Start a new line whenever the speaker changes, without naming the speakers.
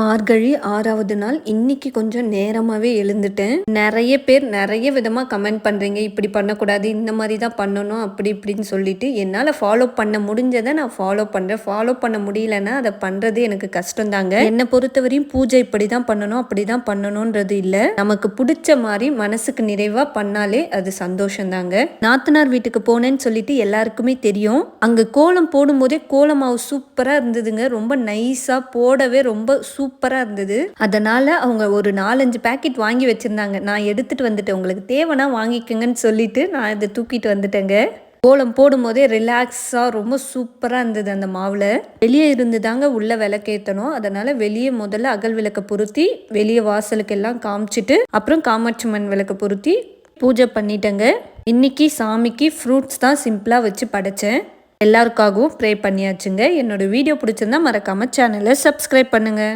மார்கழி ஆறாவது நாள் இன்னைக்கு கொஞ்சம் நேரமாகவே எழுந்துட்டேன். நிறைய பேர் நிறைய விதமாக கமெண்ட் பண்ணுறீங்க இப்படி பண்ணக்கூடாது இந்த மாதிரி தான் பண்ணணும் அப்படி இப்படின்னு சொல்லிட்டு என்னால் ஃபாலோ பண்ண முடிஞ்சதை நான் ஃபாலோ பண்ணுறேன் ஃபாலோ பண்ண முடியலன்னா அதை பண்ணுறது எனக்கு கஷ்டம் தாங்க என்னை பொறுத்தவரையும் பூஜை இப்படி தான் பண்ணணும் அப்படி தான் பண்ணணுன்றது இல்லை. நமக்கு பிடிச்ச மாதிரி மனசுக்கு நிறைவாக பண்ணாலே அது சந்தோஷம் தாங்க நாத்தனார் வீட்டுக்கு போனேன்னு சொல்லிட்டு எல்லாருக்குமே தெரியும். அங்கே கோலம் போடும்போதே கோலமாவு சூப்பராக இருந்ததுங்க. ரொம்ப நைஸாக போடவே ரொம்ப சூப்பராக இருந்தது. அதனால் அவங்க ஒரு நாலஞ்சு பேக்கெட் வாங்கி வச்சுருந்தாங்க. நான் எடுத்துகிட்டு வந்துட்டேன். உங்களுக்கு தேவைன்னா வாங்கிக்கோங்கன்னு சொல்லிட்டு நான் இதை தூக்கிட்டு வந்துட்டேங்க. கோலம் போடும்போதே ரிலாக்ஸாக ரொம்ப சூப்பராக இருந்தது அந்த மாவில். வெளியே இருந்து தாங்க உள்ளே விளக்கேற்றணும் அதனால் வெளியே முதல்ல அகல் விளக்கை பொருத்தி வெளியே வாசலுக்கு எல்லாம் காமிச்சிட்டு அப்புறம் காமாட்சி மண் விளக்கை பொருத்தி பூஜை பண்ணிட்டேங்க. இன்னைக்கு சாமிக்கு ஃப்ரூட்ஸ் தான் சிம்பிளாக வச்சு படைச்சேன். எல்லாருக்காகவும் ப்ரே பண்ணியாச்சுங்க. என்னோடய வீடியோ பிடிச்சிருந்தா மறக்காமல் சேனலை சப்ஸ்கிரைப் பண்ணுங்கள்